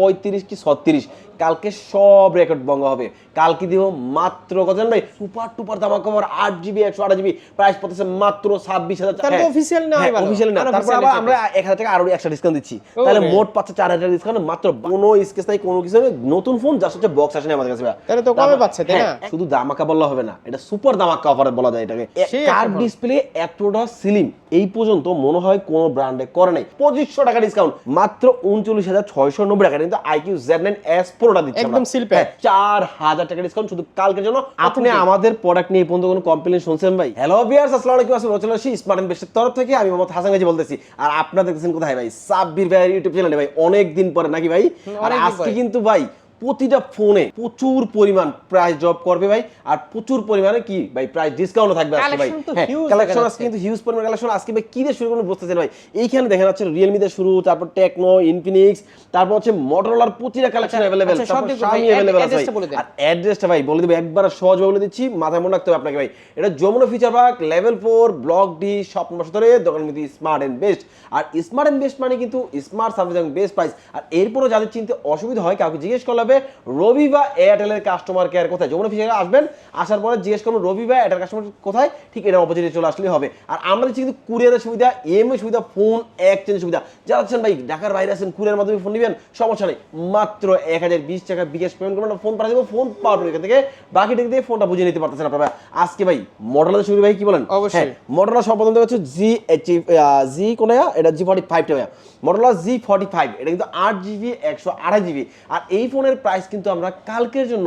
পঁয়ত্রিশ কি ছত্রিশ। কালকে সব রেকর্ড ভঙ্গ হবে। কালকে দিব মাত্র কত জানেন ভাই? সুপার টুপার দামা কভার আট জিবি একশো আট জিবি প্রাইস পড়তেছে মাত্র ছাব্বিশ হাজার নেওয়াই ভালো। অফিসিয়াল না তারপর আবার আমরা এক হাজার টাকা আরও এক্সট্রা ডিসকাউন্ট দিচ্ছি। তাহলে মোট পাচ্ছে চার হাজার ডিসকাউন্ট মাত্র কোনো স্কেচ নাই কোনো কিছু নেই। নতুন ফোন যার হচ্ছে বক্স আসেনি আমাদের কাছে তাহলে তো কমে পাচ্ছে, তাই না? হ্যাঁ, শুধু দামাকা বললে হবে না। এটা সুপার দামাকা অফারে বলা যায় এটাকে। phone। ডিসপ্লে এতটা সিলিম এই পর্যন্ত মনে হয় কোনো ব্র্যান্ডে করে নাই। পঁচিশশো টাকা ডিসকাউন্ট মাত্র উনচল্লিশ হাজার ছয়শো নব্বই টাকা। কিন্তু আইকিউ জেড নাইন এস প্রোটা দিচ্ছে একদম। হ্যাঁ, চার হাজার টাকা ডিসকাউন্ট শুধু কালকের জন্য। আপনি আমাদের প্রোডাক্ট নিয়ে পর্যন্ত কোনো কমপ্লেন শুনছেন ভাই? হ্যালো বিয়ার্স আসসালামু আলাইকুম আসি স্মার্ট বেস্টের তরফ থেকে আমি মোহাম্মদ হাসান গাজী বলতেছি। আর আপনারা দেখতেছেন কোথায় ভাই? সাব্বির ভাই ইউটিউব চ্যানেলে ভাই অনেক দিন পরে নাকি ভাই? আর আজকে কিন্তু ভাই প্রতিটা ফোনে প্রচুর পরিমাণ প্রাইস ড্রপ করবে ভাই। আর প্রচুর পরিমাণে কি ভাই প্রাইস ডিসকাউন্ট থাকবে আজকে ভাই। তো হ্যাঁ কালেকশন আজকে কিন্তু হিউজ পরিমাণ কালেকশন আজকে ভাই কি দিয়ে শুরু করুন বুঝতেছেন ভাই? এইখানে দেখেন হচ্ছে রিয়েলমি দিয়ে শুরু তারপর টেকনো ইনফিনিক্স তারপর হচ্ছে মোটরোলার প্রতিটা কালেকশন আচ্ছা, সব তারপর দেখব শাওমি অ্যাভেলেবেল আছে। আর অ্যাড্রেসটা ভাই বলে দেবো একবার সহজ বলে দিচ্ছি মাথায় মনে রাখতে হবে আপনাকে ভাই। এটা Jamuna future park level four block D সব মাস ধরে দোকান মধ্যে স্মার্ট এন্ড বেস্ট আর স্মার্ট এন্ড বেস্ট মানে কিন্তু স্মার্ট সার্ভিস এবং বেস্ট প্রাইস আর এরপরও যাদের চিনতে অসুবিধা হয় কাউকে জিজ্ঞেস করলে হবে রবি বা এয়ারটেলের কাস্টমার কেয়ার কোথায়? যমুনা ফিচারে আসবেন আসার পরে জিজ্ঞেস করুন রবি বা এয়ারটেল কাস্টমার কোথায়? ঠিক এটা অপোজিটে চলে আসলেই হবে। আর আমরা দিচ্ছি কিন্তু কুরিয়ারের সুবিধা ইএমআই সুবিধা ফোন এক্সচেঞ্জ সুবিধা। যারা আছেন ভাই ঢাকার বাইরে আছেন কুরিয়ার মাধ্যমে ফোন নেবেন সমস্যা নেই। মাত্র এক হাজার বিশ টাকা বিকাশ পেমেন্ট করবেন ফোন পাঠিয়ে দেবো ফোন পাওয়ার এখান থেকে বাকি টাকা দিয়ে ফোনটা বুঝে নিতে পারতেছেন আপনারা। আজকে ভাই মডেলের সুবিধা ভাই কি বলেন? অবশ্যই। মডেলার সর্বপ্রথম দেখা হচ্ছে জি জি কোন এটা জি ফর্টি ফাইভ টাকা মডেলার জি ফর্টি ফাইভ এটা কিন্তু আট জিবি একশো আড়াই জিবি আর এই ফোনের প্রাইস কিন্তু আমরা কালকের জন্য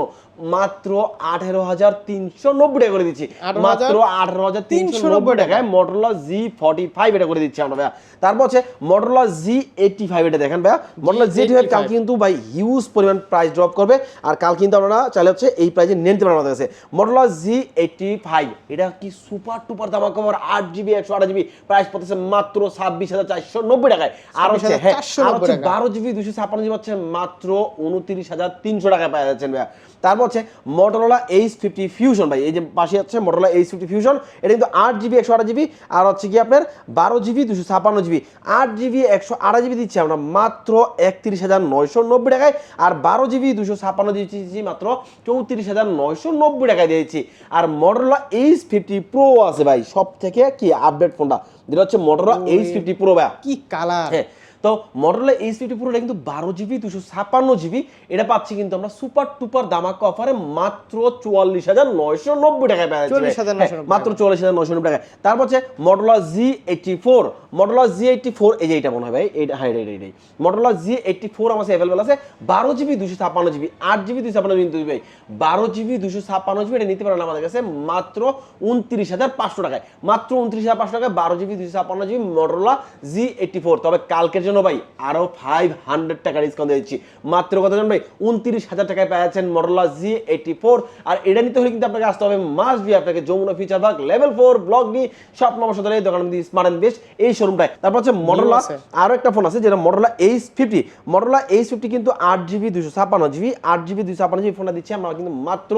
মাত্র আঠেরো হাজার তিনশো নব্বই টাকা করে দিচ্ছি। মাত্র আঠারো হাজার তিনশো নব্বই টাকায় মডেলা জি ফর্টি ফাইভ এটা করে দিচ্ছি আমরা ভাইয়া। তারপর হচ্ছে মডেলা জি এইটটি ফাইভ এটা দেখেন ভাইয়া। মডেলা জি এইটটি ফাইভ কাল কিন্তু ভাই হিউজ পরিমাণ প্রাইস ড্রপ করবে। আর কাল কিন্তু আপনারা চাইলে হচ্ছে এই প্রাইসে নিয়ে নিতে পারেন আমাদের কাছে। মডেলা জি এইটটি ফাইভ এটা কি সুপার টুপার দামা কভার আট জিবি একশো আট জিবি প্রাইস পড়তেছে মাত্র ছাব্বিশ হাজার চারশো নব্বই টাকায়। আর হচ্ছে হ্যাঁ আর হচ্ছে বারো জিবি দুশো ছাপ্পান্ন জিবি হচ্ছে মাত্র উনত্রিশ হাজার তিনশো টাকায় পাওয়া যাচ্ছেন ভাইয়া। তারপর হচ্ছে মোটরোলা এইচ ফিফটি ফিউশন ভাই। এই যে পাশে হচ্ছে মোটরোলা এইচ ফিফটি ফিউশন এটা কিন্তু আট জিবি একশো আট জিবি আর হচ্ছে কি আপনার বারো জিবি দুশো ছাপ্পান্ন জিবি আট জিবি একশো আট জিবি দিচ্ছি আমরা মাত্র একত্রিশ হাজার নয়শো নব্বই টাকায় আর বারো জিবি দুশো ছাপান্ন জিবি দিচ্ছি মাত্র চৌত্রিশ হাজার নয়শো নব্বই টাকায় দিয়েছি আর মোটরোলা এইচ ফিফটি প্রো আছে ভাই সব থেকে কি আপডেট ফোনটা যেটা হচ্ছে মোটরোলা এইচ ফিফটি প্রো ভাই কি কালার হ্যাঁ তো মডেলের এইচ ফিফটি পুরোটা কিন্তু বারো জিবি দুশো ছাপান্ন জিবি এটা পাচ্ছি কিন্তু আমরা সুপার টুপার দামাকা অফারে মাত্র চুয়াল্লিশ হাজার নয়শো নব্বই টাকায় পাওয়া যাচ্ছে। 44,990 হ্যাঁ, মাত্র চুয়াল্লিশ হাজার নয়শো নব্বই টাকায়। তারপর হচ্ছে Motorola G eighty four Motorola G eighty four এই যে এটা মনে হয় ভাই এইটা হ্যাঁ এইটা এইটাই মডেলা জি এইটটি ফোর আমার অ্যাভেলেবেল আছে। বারো জিবি দুশো ছাপ্পান্ন জিবি আট জিবি দুশো ছাপান্ন জিবি কিন্তু ভাই। বারো জিবি দুশো ছাপ্পান্ন জিবি এটা নিতে পারেন আমাদের কাছে মাত্র উনত্রিশ হাজার পাঁচশো টাকায়। মাত্র উনত্রিশ হাজার পাঁচশো টাকায় বারো জিবি দুশো ছাপান্ন GB Motorola G eighty four তবে কালকের জন্য ভাই আরও ফাইভ হান্ড্রেড টাকা ডিসকাউন্ট দিচ্ছি। মাত্র কত জন ভাই? উনত্রিশ হাজার টাকায় পেয়ে যাচ্ছেন মডেলা জি এইটটি ফোর আর এটা নিতে হলে কিন্তু আপনাকে আসতে হবে মাস বি আপনাকে যমুনা ফিচার বাগ লেভেল ফোর ব্লক ডি সব নম্বর সদরে দোকান স্মার্ট অ্যান্ড বেস্ট এই শোরুমটায় তারপর হচ্ছে মডেলা আছে। আরও একটা ফোন আছে যেটা Motorola H fifty Motorola H fifty কিন্তু আট জিবি দুশো ছাপ্পান্ন জিবি আট জিবি দুশো ছাপ্পান্ন জিবি ফোনটা দিচ্ছি। আমরা কিন্তু মাত্র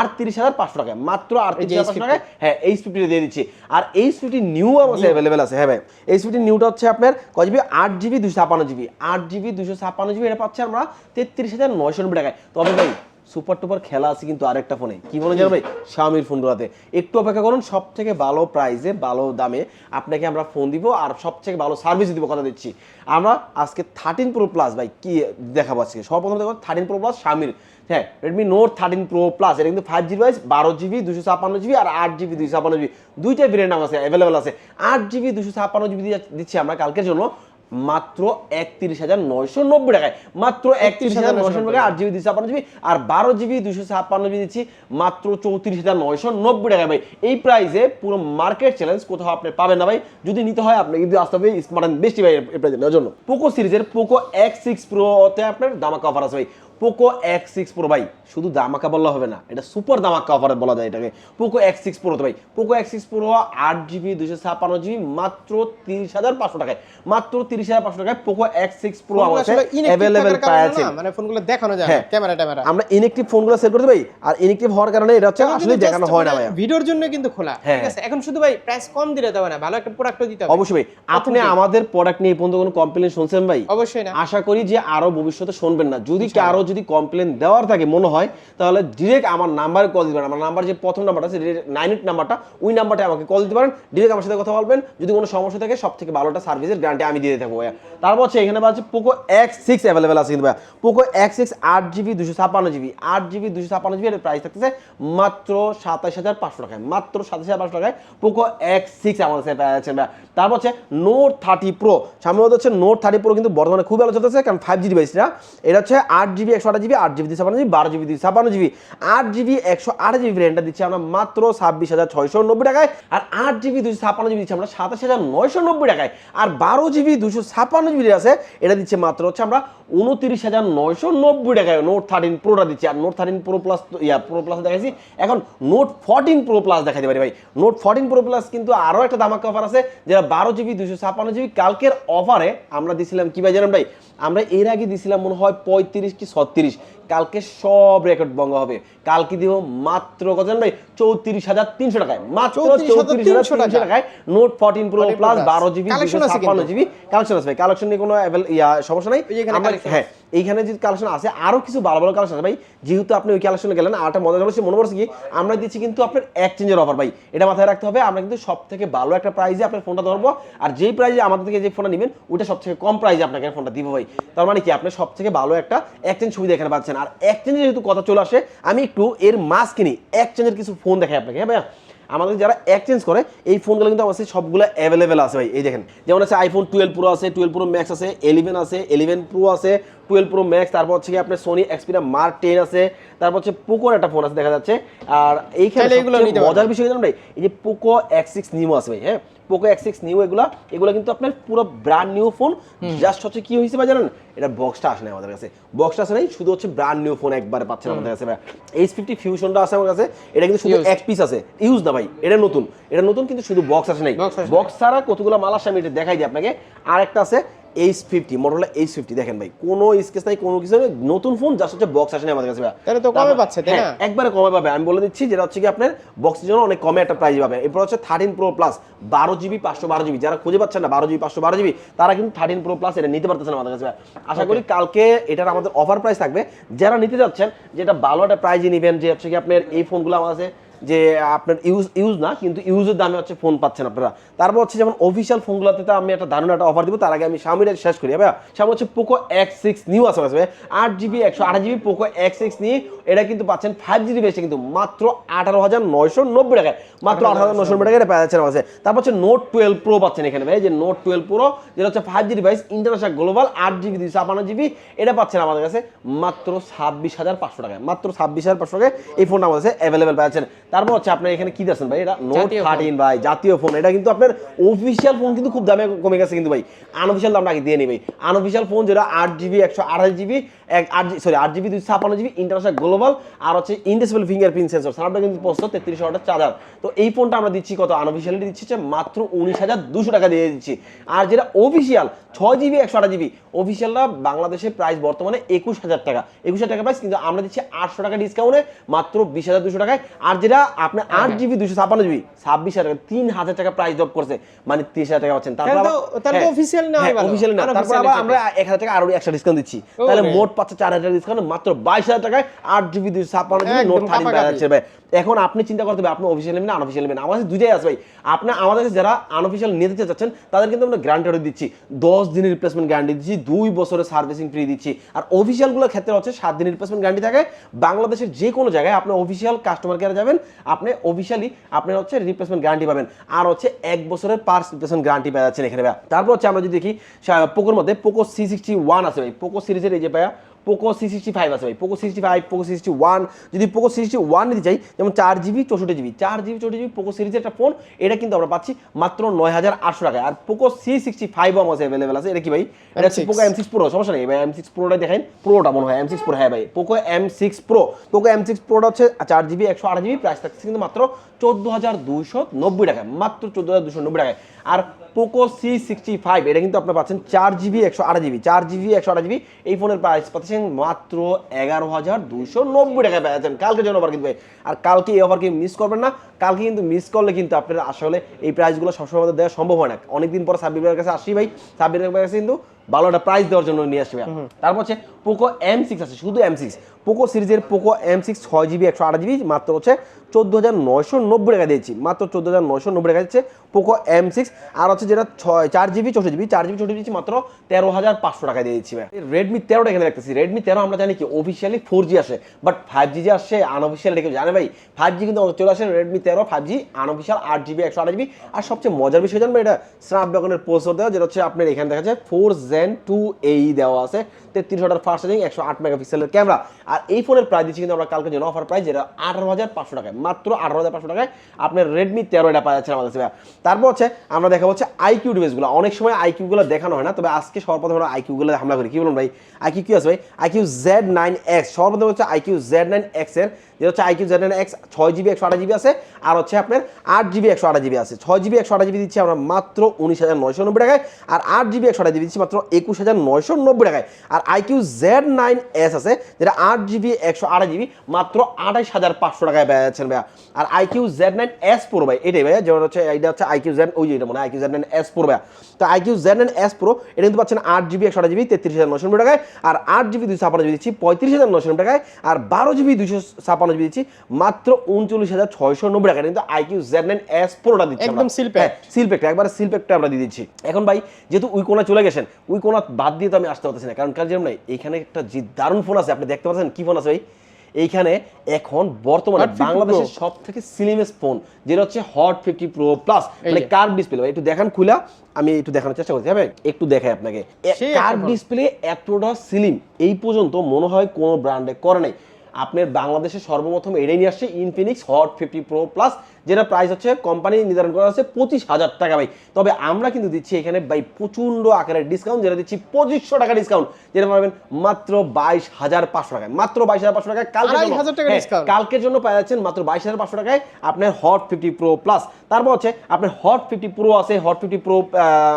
আটত্রিশ হাজার পাঁচশো টাকায় মাত্র আটত্রিশ হাজার পাঁচশো টাকায় হ্যাঁ এইচ ফিফটি দিয়ে দিচ্ছি। আর এইচ ফিফটি নিউ আমার অ্যাভেলেবেল আছে। হ্যাঁ ভাই এইচ ফিফটি নিউটা হচ্ছে আপনার কয় জিবি আট জিবি দুশো ছাপ্পান্ন জিবি, আট জিবি দুশো ছাপ্পান্ন জিবি এটা পাচ্ছি আমরা তেত্রিশ হাজার নয়শো নব্বই টাকায়। তবে ভাই সুপার টুপার খেলা আছে কিন্তু আরেকটা ফোনে কি বলে জানো ভাই? স্বামীর ফোনগুলোতে একটু অপেক্ষা করুন সব থেকে ভালো প্রাইসে ভালো দামে আপনাকে আমরা ফোন দিব আর সব থেকে ভালো সার্ভিস দিব কথা দিচ্ছি। আমরা আজকে থার্টিন প্রো প্লাস ভাই, কি দেখাবো আজকে? সর্বপ্রথম দেখো থার্টিন প্রো প্লাস স্বামীর হ্যাঁ Redmi note thirteen pro plus এটা কিন্তু ফাইভ জিবি ওয়াইজ বারো জিবি দুশো ছাপ্পান্ন জিবি আর আট জিবি দুশো ছাপ্পান্ন জিবি। দুইটাই দুইটা ভেরিয়েন্ট আছে অ্যাভেলেবেল আছে। আট জিবি দুশো ছাপ্পান্ন জিবি দিচ্ছি আমরা কালকের জন্য। মাত্র একত্রিশ হাজার নয়শো নব্বই টাকায়। মাত্র একত্রিশ হাজার নয়শো নব্বই আট জিবি জিবি আর বারো জিবি দুশো ছাপ্পান্ন জিবি দিচ্ছি মাত্র চৌত্রিশ হাজার নয়শো নব্বই টাকায় ভাই। এই প্রাইসে পুরো মার্কেট চ্যালেঞ্জ কোথাও আপনি পাবেন না ভাই। যদি নিতে হয় আপনি কিন্তু আসতে হবে স্মার্ট বেস্টি ভাই এই জন্য। পোকো সিরিজের পোকো এক্স সিক্স প্রোতে আপনার দামাকা অফার আছে ভাই। পোকো এক্স সিক্স প্রো ভাই। শুধু দামাকা বললে হবে না। এটা সুপার দামাকা অফারে বলা যায় এটাকে। পোকো এক্স সিক্স প্রো তো ভাই। পোকো এক্স সিক্স প্রো আট জিবি দুশো ছাপান্ন জিবি মাত্র তিরিশ হাজার পাঁচশো টাকায়। মাত্র তিরিশ হাজার পাঁচশো টাকায় Poco X six pro inactive available কারণে মানে ফোনগুলো দেখানো যায়। ক্যামেরা ট্যামেরা। আমরা ইনেকটিভ ফোনগুলো সেল করতে ভাই আর ইনেকটিভ হওয়ার কারণে এটা হচ্ছে আসলে দেখানো হয় না ভাই ভিডিওর জন্য কিন্তু খোলা। হ্যাঁ। ঠিক আছে? এখন শুধু ভাই প্রাইস কম দিলে তবে না ভালো একটা প্রোডাক্টও দিতে হবে। অবশ্যই ভাই। আপনি আমাদের প্রোডাক্ট নিয়ে পর্যন্ত কোনো কমপ্লেন শুনছেন ভাই? অবশ্যই না। আশা করি যে আরও ভবিষ্যতে শুনবেন না। যদি কারও যদি কমপ্লেন দেওয়ার থাকে মনে হয়, তাহলে ডিরেক্ট আমার নাম্বারে কল দিবেন আমার নাম্বার যে প্রথম নাম্বারটা আছে নাইন এইট নাম্বারটা ওই নাম্বারটা আমাকে কল দিতে পারেন। ডিরেক্ট আমার সাথে কথা বলবেন। যদি কোনো সমস্যা থাকে সব থেকে ভালো একটা সার্ভিসের গ্যারান্টি আমি দিয়ে থাকব ভাইয়া। তারপর হচ্ছে এখানে পাচ্ছে পোকো এক্স সিক্স অ্যাভেলেবেল আছে কিন্তু ভাইয়া। পোকো এক্স সিক্স আট জিবি দুশো ছাপান্ন জিবি। আট জিবি দুশো ছাপান্ন জিবি এর প্রাইস থাকতেছে মাত্র সাতাশ হাজার পাঁচশো টাকায়। মাত্র সাতাশ হাজার পাঁচশো টাকায় পোকো এক্স সিক্স আমার কাছে পাচ্ছেন ভাইয়া। তারপর হচ্ছে নোট থার্টি প্রো সামনে হচ্ছে নোট থার্টি প্রো কিন্তু বর্তমানে খুব ভালো চলতেছে, কারণ ফাইভ জি ডিভাইসটা এটা হচ্ছে আট জিবি একশো আট জিবি আট জিবি দুই ছাপান্ন জিবি, বারো জিবি দুই ছাপান্ন জিবি। আট জিবি, একশো আট জিবি ভ্যারিয়েন্টটা দিচ্ছি আমরা মাত্র ছাব্বিশ হাজার ছয়শো নব্বই টাকায়। আর আট জিবি দুশো ছাপান্ন জিবি দিচ্ছি আমরা সাতাশ হাজার নয়শো নব্বই টাকায়। আর বারো জিবি দুশো ছাপান্ন জিবি আছে, এটা দিচ্ছে মাত্র হচ্ছে আমরা উনত্রিশ হাজার নয়শো নব্বই টাকায়। নোট থার্টিন প্রোটা দিচ্ছি। আর নোট থার্টিন প্রো প্লাস ইয়া প্রো প্লাস দেখাইছি। এখন নোট ফোরটিন প্রো প্লাস দেখাতে পারি ভাই। নোট ফোরটিন প্রো প্লাস কিন্তু আরও একটা দামাকা অফার আছে, যেটা বারো জিবি দুশো ছাপান্ন জিবি। কালকের অফারে আমরা দিছিলাম কি ভাই জানেন ভাই? আমরা এর আগে দিছিলাম মনে হয় পঁয়ত্রিশ কি ছত্রিশ। কালকে সব রেকর্ড ভঙ্গ হবে। কালকে দিব মাত্র কত জানেন ভাই? চৌত্রিশ হাজার তিনশো টাকায়। মাত্র চৌত্রিশ হাজার তিনশো টাকায়। নোট ফোরটিন প্রো 14 প্লাস বারো জিবি ছাপ্পান্ন জিবি কালেকশন আছে ভাই। কালেকশন নিয়ে কোনো ইয়া সমস্যা নাই। হ্যাঁ। এইখানে যে কালেকশন আছে আরও কিছু ভালো ভালো কালেকশন আছে। ভাই, যেহেতু আপনি ওই কালেকশনে গেলেন আরটা মজা হচ্ছে, মনে পড়ছে কি? আমরা দিচ্ছি কিন্তু আপনার এক্সচেঞ্জের অফার ভাই। এটা মাথায় রাখতে হবে, আমরা কিন্তু সব থেকে ভালো একটা প্রাইজে আপনার ফোনটা ধরবো। আর যেই প্রাইজে আমাদের থেকে যে ফোনটা নেবেন ওটা সব থেকে কম প্রাইজে আপনাকে ফোনটা দিব, ভাই। তার মানে কি? আপনি সব থেকে ভালো একটা এক্সচেঞ্জ সুবিধা এখানে পাচ্ছেন। আর এক্সচেঞ্জের যেহেতু কথা চলে আসে, আমি একটু এর মাস কিনি এক্সচেঞ্জের কিছু ফোন দেখাই আপনাকে হ্যাঁ ভাইয়া? আমাদের যারা এক্সচেঞ্জ করে এই ফোনগুলো কিন্তু আমার সবগুলো অ্যাভেলেবেল আছে ভাই। এই দেখেন যেমন আছে আইফোন টুয়েলভ প্রো আছে টুয়েলভ প্রো ম্যাক্স আছে ইলেভেন আছে ইলেভেন প্রো আছে টুয়েলভ প্রো ম্যাক্স তারপর হচ্ছে কি আপনার সোনি এক্সপিরিয়া মার্ক টেন আছে তারপর হচ্ছে পোকোর একটা ফোন আছে দেখা যাচ্ছে। আর এইখানে। মজার বিষয় জানেন ভাই? এই যে পোকো এক্স সিক্স নিউ আছে ভাই হ্যাঁ? পোকো এক্স সিক্স নিউ এগুলো এগুলো কিন্তু আপনার পুরো ব্র্যান্ড নিউ ফোন জাস্ট হচ্ছে কি হয়েছে বা জানেন? এটা বক্সটা আসে না আমাদের কাছে। বক্সটা আসে নাই শুধু হচ্ছে ব্র্যান্ড নিউ ফোন একবারে পাচ্ছেন আমাদের কাছে ভাই। এইচ ফিফটি ফিউশনটা আছে আমার কাছে এটা কিন্তু শুধু। এক পিস আছে। ইউজ না ভাই এটা নতুন। এটা নতুন কিন্তু শুধু বক্স আসে নাই। বক্স ছাড়া কতগুলো মাল আসে আমি এটা দেখাই দিই আপনাকে। আর একটা আছে H fifty Motorola H fifty দেখেন ভাই কোনো স্কেচ নাই কোনো কিছু নতুন ফোন জাস্ট হচ্ছে বক্স আসে না আমাদের কাছে তাহলে তো কমে পাচ্ছে, তাই না? হ্যাঁ, একবারে কমে পাবে। আমি বলে দিচ্ছি যেটা হচ্ছে কি আপনার বক্সের জন্য অনেক কমে একটা প্রাইস পাবে। এরপর হচ্ছে থার্টিন প্রো প্লাস বারো জিবি পাঁচশো বারো জিবি যারা খুঁজে পাচ্ছেন না বারো জিবি পাঁচশো বারো জিবি তারা কিন্তু থার্টিন প্রো প্লাস এটা নিতে পারতেছেন আমাদের কাছে আশা করি কালকে এটার আমাদের অফার প্রাইস থাকবে। যারা নিতে যাচ্ছেন যেটা ভালো একটা প্রাইজে নেবেন যে হচ্ছে কি আপনার এই ফোনগুলো আমার কাছে যে আপনার ইউজ ইউজ না কিন্তু ইউজের দামে হচ্ছে ফোন পাচ্ছেন আপনারা। তারপর হচ্ছে যেমন অফিসিয়াল ফোনগুলোতে তো আমি একটা দারুণ একটা অফার দিব তার আগে আমি স্বামীটা শেষ করি। ভাইয়া? সামনে হচ্ছে পোকো এক্স সিক্স নিউ আছে আছে আট জিবি একশো আট জিবি পোকো এক্স সিক্স নিয়ে এটা কিন্তু পাচ্ছেন ফাইভ জিবি বেসে কিন্তু মাত্র আঠারো হাজার নয়শো নব্বই টাকায়। মাত্র আঠারো হাজার নয়শো নব্বই টাকায় এটা যাচ্ছে আমার তারপর হচ্ছে নোট টুয়েলভ প্রো পাচ্ছেন এখানে ভাই যে নোট টুয়েলভ প্রো যেটা হচ্ছে five G device international global আট জিবি দুইশো ছাপান্ন জিবি এটা পাচ্ছেন আমাদের কাছে মাত্র ছাব্বিশ হাজার পাঁচশো টাকায়। মাত্র ছাব্বিশ হাজার পাঁচশো টাকায় এই ফোনটা আমাদের কাছে অ্যাভেলেবেল পাচ্ছেন তারপর হচ্ছে আপনার এখানে কি দেখছেন ভাই? এটা নোট। থার্টিন ভাই জাতীয় ফোন এটা কিন্তু আপনার অফিসিয়াল ফোন কিন্তু খুব দামে কমে গেছে কিন্তু ভাই। আনঅফিসিয়াল দামটা আগে দিয়ে নিই আনঅফিসিয়াল ফোন যেটা আট জিবি একশো আঠাশ জিবি এক আট সরি আট জিবি দুইশো ছাপান্ন জিবি ইন্টারন্যাশনাল গ্লোবাল আর হচ্ছে ইনডিসেবল ফিঙ্গারপ্রিন্ট সেন্সর সামনে কিন্তু পড়ছে তেত্রিশ হাজার চার্জার তো এই ফোনটা আমরা দিচ্ছি কত? আনঅফিসিয়ালি দিচ্ছি হচ্ছে মাত্র উনিশ হাজার দুশো টাকা দিয়ে দিচ্ছি। আর যেটা অফিসিয়াল ছয় জিবি একশো আঠাশ জিবি অফিসিয়ালটা বাংলাদেশের প্রাইস বর্তমানে একুশ হাজার টাকা। একুশ হাজার টাকা প্রাইস কিন্তু আমরা দিচ্ছি আটশো টাকা ডিসকাউন্টে মাত্র বিশ হাজার দুশো টাকায়। আর যেটা আপনার আট জিবি দুশো ছাপান্ন জিবি ছাব্বিশ হাজার টাকা তিন হাজার টাকা প্রাইস ড্রপ করছে। মানে ত্রিশ হাজার টাকা পাচ্ছেন। তারপর অফিসিয়াল ভালো। অফিসিয়াল না তারপর আবার আমরা এক হাজার টাকা আরও একশো ডিসকাউন্ট দিচ্ছি। তাহলে মোট পাচ্ছে চার হাজার ডিসকাউন্ট মাত্র বাইশ হাজার টাকায় আট জিবি দুশো ছাপান্ন জিবি নোট থার্টি। যাচ্ছে ভাই। এখন আপনি চিন্তা করতে হবে, আপনি অফিসিয়াল নেবেন আনঅফিসিয়াল নেবেন আমাদের দুইটাই আছে ভাই। আপনি আমাদের কাছে যারা আনঅফিসিয়াল নিতে চাচ্ছেন, তাদের কিন্তু আমরা গ্যারান্টি দিচ্ছি। দশ দিনের রিপ্লেসমেন্ট গ্যারান্টি দিচ্ছি, দুই বছরের সার্ভিসিং ফ্রি দিচ্ছি। আর অফিসিয়ালগুলোর ক্ষেত্রে হচ্ছে সাত দিনের রিপ্লেসমেন্ট গ্যারান্টি থাকে। বাংলাদেশের যে কোনো জায়গায় আপনি অফিসিয়াল কাস্টমার কেয়ারে যাবেন, আপনি অফিসিয়ালি আপনার হচ্ছে রিপ্লেসমেন্ট গ্যারান্টি পাবেন। আর হচ্ছে এক বছরের পার্স রিপ্লেসমেন্ট গ্যারান্টি পেয়ে যাচ্ছেন এখানে ভাইয়া। তারপর হচ্ছে আমরা যদি দেখি পোকোর মধ্যে পোকো সি সিক্সটি ওয়ান আছে ভাই। পোকো সিরিজের এই যে ভাইয়া পোকো সি সিক্সটি ফাইভ আছে ভাই। Poco sixty five Poco sixty one যদি পোকো সিক্সটি ওয়ান নিতে চাই যেমন চার জিবি চৌষট্টি জিবি। চার জিবি চৌষট্টি জিবি পোকো সিরিজের একটা ফোন এটা কিন্তু আমরা পাচ্ছি মাত্র নয় হাজার আটশো টাকায়। আর পোকো সি সিক্সটি ফাইভও আমার অ্যাভেলেবেল আছে। এটা কি ভাই? এটা হচ্ছে পোকো এম সিক্স প্রো সমস্যা নেই। ভাই এম সিক্স প্রোটা দেখেন প্রোটা মনে হয় এম সিক্স প্রো হ্যাঁ ভাই। Poco M six pro Poco M six প্রোটা হচ্ছে চার জিবি একশো আট জিবি প্রাইস থাকছে কিন্তু মাত্র চোদ্দ হাজার দুইশো নব্বই টাকায়। মাত্র চোদ্দ হাজার দুশো নব্বই টাকায়। আর পোকো সি সিক্সটি ফাইভ এটা কিন্তু আপনার পাচ্ছেন চার জিবি, একশো আট জিবি, চার জিবি, একশো আট জিবি, এই ফোনের প্রাইস পাচ্ছেন মাত্র এগারো হাজার দুশো নব্বই টাকায় পেয়েছেন কালকে জন্য অফার কিন্তু। আর কালকে এই অফার কি মিস করবেন না, কালকে কিন্তু মিস করলে কিন্তু আপনার আসলে এই প্রাইসগুলো সবসময় আমাদের দেওয়া সম্ভব হয় না অনেকদিন পর সাব্বিরের কাছে আসি ভাই সাব্বিরের কাছে কিন্তু ভালো একটা প্রাইস দেওয়ার জন্য নিয়ে আসবে। তারপর হচ্ছে পোকো এম সিক্স আছে শুধু এম সিক্স পোকো সিরিজের পোকো এম সিক্স ছয় জিবি একশো আট জিবি মাত্র হচ্ছে চোদ্দ হাজার নয়শো নব্বই টাকা দিয়েছি। মাত্র চোদ্দ হাজার নয়শো নব্বই টাকা দিচ্ছে পোকো এম সিক্স আর হচ্ছে যেটা ছয় চার জিবি চৌষট্টি জিবি চার জিবি চৌষট্টি দিচ্ছি মাত্র তেরো হাজার পাঁচশো টাকা দিয়ে দিচ্ছি রেডমি তেরোটা এখানে দেখতেছি। রেডমি তেরো আমরা জানি কি অফিসিয়ালি ফোর জি আসে বাট ফাইভ জি যে আসছে আনঅফিসিয়াল কেউ জানে ভাই। ফাইভ জি কিন্তু চলে আসে রেডমি তেরো ফাইভ জি আনঅফিসিয়াল আট জিবি একশো আট জিবি আর সবচেয়ে মজার বিষয় জানবে এটা স্ন্যাপড্রাগনের প্রসেসর দেওয়া যেটা হচ্ছে আপনার এখানে দেখা যায় ফোর জেন টু এই দেওয়া আছে, তেত্রিশ হাজার ফার্স্ট চার্জিং একশো আট মেগাপিক্সেলের ক্যামেরা আর এই ফোনের প্রাইস দিচ্ছি কিন্তু আমরা কালকে জন্য অফার প্রাইস যেটা আঠারো হাজার পাঁচশো টাকায়, মাত্র আঠারো হাজার পাঁচশো টাকায় আপনার রেডমি তেরো এটা পাওয়া যাচ্ছে আমাদের কাছে। তারপর হচ্ছে, আমরা দেখা হচ্ছে আইকিউ ডিভাইসগুলো অনেক সময় আইকিউগুলো দেখানো হয় না, তবে আজকে সর্বপ্রথম আমরা আইকিউগুলো হামলা করি। কি বলুন ভাই? আইকিউ কি আছে ভাই? আইকিউ জেড নাইন এক্স সর্বপ্রথম হচ্ছে আইকিউ জেড নাইন এক্সের, যেটা হচ্ছে আইকিউ জেড নাইন এক্স ছয় জিবি একশো আট জিবি আছে, আর হচ্ছে আপনার আট জিবি একশো আট জিবি আছে। ছয় জিবি একশো আট জিবি দিচ্ছি আমরা মাত্র উনিশ হাজার নয়শো নব্বই টাকায়, আর আট জিবি একশো আট জিবি দিচ্ছি মাত্র একুশ হাজার নয়শো নব্বই টাকায়। আর আইকিউ জেড নাইন এস আছে যেটা আট জিবি একশো আট জিবি মাত্র আঠাইশ হাজার পাঁচশো টাকায় পেয়ে যাচ্ছেন ভাইয়া। আর iQOO Z nine S pro ভাই এটাই ভাইয়া যেটা হচ্ছে এটা হচ্ছে আইকিউ জেড ওই যে এটা মনে হয় iQOO Z nine S pro ভাইয়া। তো iQOO Z nine S pro এটা কিন্তু পাচ্ছেন আট জিবি একশো আট জিবি তেত্রিশ হাজার নশো নব্বই টাকায়। আর আট জিবি দুইশো ছাপান্ন জিবি দিচ্ছি পঁয়ত্রিশ হাজার নশো নব্বই টাকায়। আর বারো জিবি দুইশো ছাপান্ন জিবি দিচ্ছি মাত্র উনচল্লিশ হাজার ছয়শো নব্বই টাকা কিন্তু আইকিউ জেড নাইন এস প্রোটা দিচ্ছি একদম seal pack। সিল প্যাকটা একবার সিল প্যাকটা আমরা দিয়ে দিচ্ছি। এখন ভাই যেহেতু উই কোনা চলে গেছেন উই কোনা বাদ দিয়ে তো আমি আসতে পারতেছি না। কারণ যেমন নাই এখানে একটা যে দারুণ ফোন আছে আপনি দেখতে পাচ্ছেন? কি ফোন আছে ভাই? এইখানে এখন বর্তমানে বাংলাদেশের সব থেকে স্লিমেস্ট ফোন যেটা হচ্ছে হট ফিফটি প্রো প্লাস মানে যে। কার্ভ ডিসপ্লে ভাই একটু দেখান খুলা আমি একটু দেখানোর চেষ্টা করছি। হ্যাঁ একটু দেখাই আপনাকে। কার্ভ ডিসপ্লে এতটা সিলিম এই পর্যন্ত মনে হয় কোনো ব্র্যান্ডে করে নাই। আপনার বাংলাদেশে সর্বপ্রথম এটাই নিয়ে আসছে Infinix hot fifty pro plus যেটা প্রাইস হচ্ছে কোম্পানি নির্ধারণ করা আছে পঁচিশ হাজার টাকা ভাই। তবে আমরা কিন্তু দিচ্ছি এখানে ভাই প্রচণ্ড আকারের ডিসকাউন্ট যেটা দিচ্ছি পঁচিশশো টাকা ডিসকাউন্ট যেটা পাবেন মাত্র বাইশ হাজার পাঁচশো টাকায়। মাত্র বাইশ হাজার পাঁচশো টাকায় কালকে discount। কালকের জন্য পাওয়া যাচ্ছেন মাত্র বাইশ হাজার পাঁচশো টাকায় আপনার হট ফিফটি প্রো প্লাস তারপর হচ্ছে আপনার হট ফিফটি প্রো আছে hot fifty pro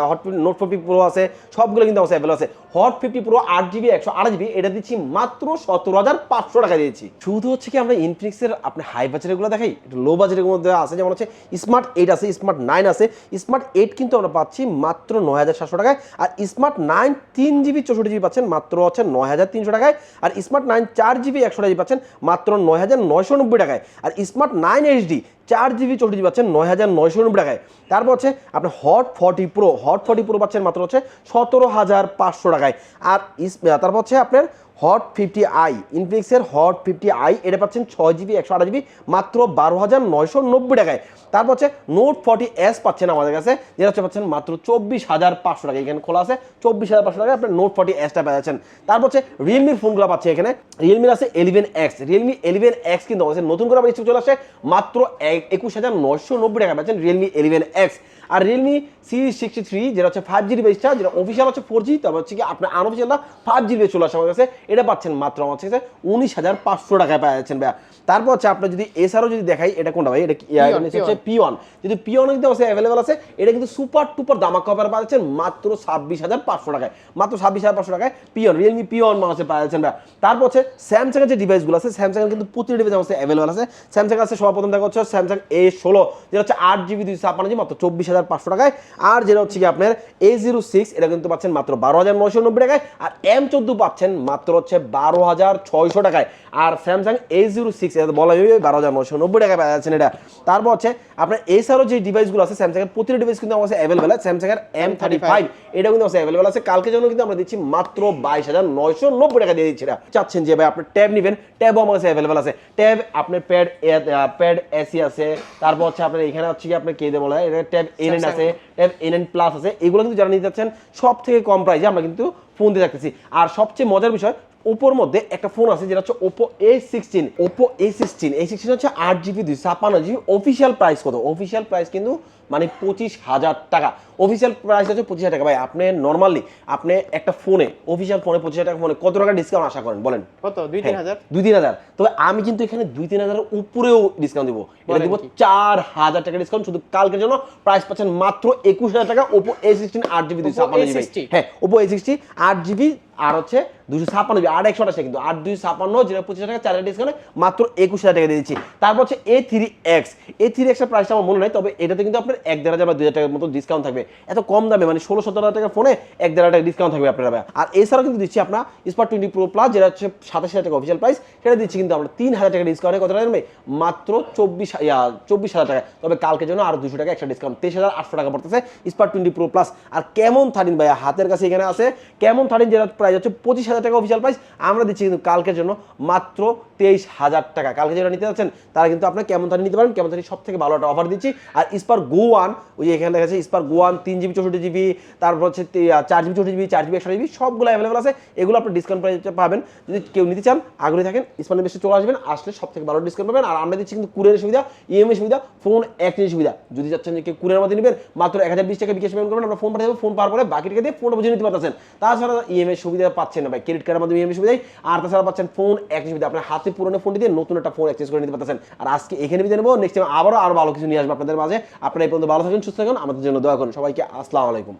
hot note fifty pro আছে সবগুলো কিন্তু আছে অ্যাভেলেবল আছে। হট ফিফটি প্রো আট জিবি একশো আট জিবি এটা দিচ্ছি মাত্র সতেরো হাজার পাঁচশো টাকা দিয়েছি। শুধু হচ্ছে কি আমরা ইনফিনিক্সের আপনি হাই বাজেটেরগুলো দেখাই একটু লো বাজেটের মধ্যে আছে। যেমন হচ্ছে স্মার্ট এইট আছে স্মার্ট নাইন আছে। স্মার্ট এইট কিন্তু আমরা পাচ্ছি মাত্র নয় হাজার সাতশো টাকায়। আর স্মার্ট নাইন তিন জিবি চৌষট্টি জিবি পাচ্ছেন মাত্র হচ্ছে নয় হাজার তিনশো টাকায়। আর স্মার্ট নাইন চার জিবি একশো জিবি পাচ্ছেন মাত্র নয় হাজার নয়শো নব্বই টাকায়। আর স্মার্ট নাইন এইচডি চার জিবি চৌষট্টি জিবি পাচ্ছেন নয় হাজার নয়শো নব্বই টাকায়। তারপর হচ্ছে আপনার hot forty pro hot forty pro পাচ্ছেন মাত্র হচ্ছে সতেরো হাজার পাঁচশো টাকায়। আর তারপর হচ্ছে আপনার হট ফিফটি আই ইনফিনিক্সের হট ফিফটি আই, এটা পাচ্ছেন ছয় জিবি, একশো আট জিবি, মাত্র বারো হাজার নয়শো নব্বই টাকায়। তারপর হচ্ছে নোট ফর্টি এস পাচ্ছেন আমাদের কাছে, যেটা হচ্ছে পাচ্ছেন মাত্র চব্বিশ হাজার পাঁচশো টাকা এখানে খোলা আছে, চব্বিশ হাজার পাঁচশো টাকা আপনার নোট ফর্টি এসটা পেয়ে যাচ্ছেন। তারপর হচ্ছে রিয়েলমির ফোনগুলো পাচ্ছে এখানে। রিয়েলমির আছে eleven X Realme eleven X কিন্তু আমাদের নতুন করে আবার চলে আসছে, মাত্র একুশ হাজার নয়শো নব্বই টাকা পাচ্ছেন রিয়েলমি এলিভেন এক্স আর রিয়েলমি সি সিক্সটি থ্রি যেটা হচ্ছে ফাইভ জি বেসটা যেটা অফিসিয়াল হচ্ছে ফোর জি তবে হচ্ছে কি আপনার আনঅফিসিয়ালটা ফাইভ জি বেস চলে আসে আমার কাছে। এটা পাচ্ছেন মাত্র আমার কাছে উনিশ হাজার পাঁচশো টাকায় পাওয়া যাচ্ছেন ভাইয়া। তারপর হচ্ছে আপনার যদি এছাড়াও যদি দেখাই এটা কোনটা ভাই? এটা কি- P1, এটা হচ্ছে পিওন যদি পিওন কিন্তু আছে অ্যাভেলেবল আছে এটা কিন্তু সুপার টুপার দামা কভার পাওয়া যাচ্ছেন মাত্র ছাব্বিশ হাজার পাঁচশো টাকায়। মাত্র ছাব্বিশ হাজার পাঁচশো টাকায় পিওন রিয়েলমি পিওন মাসে পাওয়া যাচ্ছেন ভাইয়া। তারপর হচ্ছে স্যামসাং এর যে ডিভাইসগুলো আছে স্যামসাং এর কিন্তু প্রতি ডিভাইস আমার অ্যাভেলেবল আছে। স্যামসাং আছে সর্বপ্রথম দেখা হচ্ছে স্যামসাং এ ষোলো যেটা হচ্ছে আট জিবি দুইশো জিবি মাত্র চব্বিশ হাজার পাঁচশো টাকায়। আর যেটা হচ্ছে কি আপনার এ জিরো সিক্স এটা কিন্তু পাচ্ছেন মাত্র বারো হাজার নয়শো নব্বই টাকায়। আর এম চোদ্দ পাচ্ছেন মাত্র হচ্ছে বারো হাজার ছয়শো টাকায়। আর স্যামসাং এ জিরো সিক্স বলা যাবে বারো হাজার নশো নব্বই টাকায় পাওয়া যাচ্ছেন এটা। তারপর হচ্ছে আপনার এছাড়াও যে ডিভাইসগুলো আছে স্যামসাং এর প্রতিটা ডিভাইস কিন্তু আমার কাছে অ্যাভেলেবেল আছে স্যামসাং এর এম থার্টি ফাইভ এটা কিন্তু আছে অ্যাভেলেবেল আছে। কালকে জন্য কিন্তু আমরা দিচ্ছি মাত্র বাইশ হাজার নয়শো নব্বই টাকা দিয়ে দিচ্ছি। এটা চাচ্ছেন যে ভাই আপনার ট্যাব নেবেন ট্যাবও আমার কাছে অ্যাভেলেবেল আছে। ট্যাব আপনার প্যাড প্যাড এসি আছে। তারপর হচ্ছে আপনার এখানে হচ্ছে কি আপনার কে দিয়ে বলা হয় এটা ট্যাব এন এন আছে ট্যাব এন প্লাস আছে। এগুলো কিন্তু যারা নিতে চাচ্ছেন সব থেকে কম প্রাইসে আমরা কিন্তু ফোন দিয়ে রাখতেছি আর সবচেয়ে মজার বিষয় ওপোর মধ্যে একটা ফোন আছে যেটা হচ্ছে Oppo A sixteen. Oppo A sixteen এই সিক্সটিন হচ্ছে আট জিবি দুই ছাপ্পান্ন জিবি অফিসিয়াল প্রাইস কত? অফিসিয়াল প্রাইস কিন্তু মানে পঁচিশ হাজার টাকা। অফিসিয়াল প্রাইস হচ্ছে পঁচিশ হাজার টাকা। ভাই আপনি নর্মালি আপনি একটা ফোনে অফিসিয়াল ফোনে পঁচিশ হাজার টাকা ফোনে কত টাকা ডিসকাউন্ট আশা করেন? বলেন। কত? দুই তিন হ্যাঁ, হাজার? দুই তিন হাজার। তবে আমি কিন্তু এখানে দুই তিন হাজারের উপরেও ডিসকাউন্ট দিব। এটা দিব চার হাজার টাকা ডিসকাউন্ট শুধু কালকের জন্য প্রাইস পাচ্ছেন মাত্র একুশ হাজার টাকা। ওপো এ সিক্সটিন আট জিবি Oppo ছাপ্পান্ন জিবি। হ্যাঁ ওপো এ সিক্সটি আট জিবি আর হচ্ছে দুশো ছাপ্পান্ন জিবি আট একশো আঠাশ কিন্তু আট দুইশো ছাপ্পান্ন যেটা পঁচিশ টাকা, চার হাজার ডিসকাউন্ট মাত্র একুশ হাজার টাকা দিয়ে দিচ্ছি। তারপর হচ্ছে A three X A three এক্সের প্রাইসটা আমার মনে নাই, তবে এটাতে কিন্তু আপনার এক দেড় হাজার বা দুই হাজার টাকার মতো ডিসকাউন্ট থাকবে। এত কম দামে মানে ষোলো সতেরো হাজার টাকা ফোনে এক দেড় টাকা ডিসকাউন্ট থাকবে আপনার আর এছাড়াও কিন্তু দিচ্ছি আপনার স্মার্ট টোয়েন্টি প্রো প্লাস যেটা হচ্ছে সাতাশ হাজার টাকা অফিসিয়াল প্রাইস সেটা দিচ্ছি কিন্তু আমরা তিন হাজার টাকা ডিসকাউন্টে কত টাকা মাত্র চব্বিশ চব্বিশ হাজার টাকা। তবে কালকের জন্য আরও দুশো টাকা একটা ডিসকাউন্ট তেইশ হাজার আটশো টাকা পড়তেছে স্মার্ট টোয়েন্টি প্রো প্লাস আর কেমন থার্টিন ভাইয়া, হাতের কাছে এখানে আছে। কেমন থার্টিন, যেটা প্রাইস হচ্ছে পঁচিশ হাজার টাকা অফিসিয়াল প্রাইস আমরা দিচ্ছি কিন্তু কালকের জন্য মাত্র তেইশ হাজার টাকা। কালকে যেটা নিতে যাচ্ছেন, তারা কিন্তু আপনার কেমন থার্টি নিতে পারেন, কেমন থার্টি সব থেকে ভালো একটা অফার দিচ্ছি। আর স্পার গো ওয়ান ওই এখানে দেখা যাচ্ছে স্পার গো ওয়ান তিন জিবি চৌষট্টি জিবি তারপর হচ্ছে চার জিবি চৌষট্টি জিবি চার জিবি একশো জিবি সবগুলো অ্যাভেলেবল আছে। এগুলো আপনি ডিসকাউন্ট প্রাইসে পাবেন। যদি কেউ নিতে চান, আগ্রহী থাকেন স্মার্ট বেশি চলে আসবেন, আসলে সব থেকে ভালো ডিসকাউন্ট পাবেন। আর আমরা দিচ্ছি কিন্তু কুরিয়ারের সুবিধা ইএমআই সুবিধা ফোন এক্সচেঞ্জ সুবিধা। যদি চাচ্ছেন যে কেউ কুরিয়ার মধ্যে নেবেন, মাত্র এক হাজার বিশ টাকা বিকাশ পেমেন্ট করবেন, আমরা ফোন পাঠিয়ে দেবো ফোন পাওয়ার পরে বাকি টাকা দিয়ে ফোনটা বুঝে নিতে পারতেছেন। তাছাড়া ইএমআই সুবিধা পাচ্ছেন না ভাই। ক্রেডিট কার্ডের মাধ্যমে ইএমআই সুবিধাই। আর তাছাড়া পাচ্ছেন ফোন এক সুবিধা আপনার হাতে পুরনো ফোনটি দিয়ে নতুন একটা ফোন এক্সচেঞ্জ করে নিতে পারতেছেন। আর আজকে এখানে বিদায় নেব। নেক্সট টাইম আবারও আরও ভালো কিছু নিয়ে আসব আপনাদের মাঝে। আপনারা এই পর্যন্ত ভালো থাকেন, সুস্থ থাকুন। আমাদের জন্য দোয়া করুন। সবাইকে আসসালামু আলাইকুম।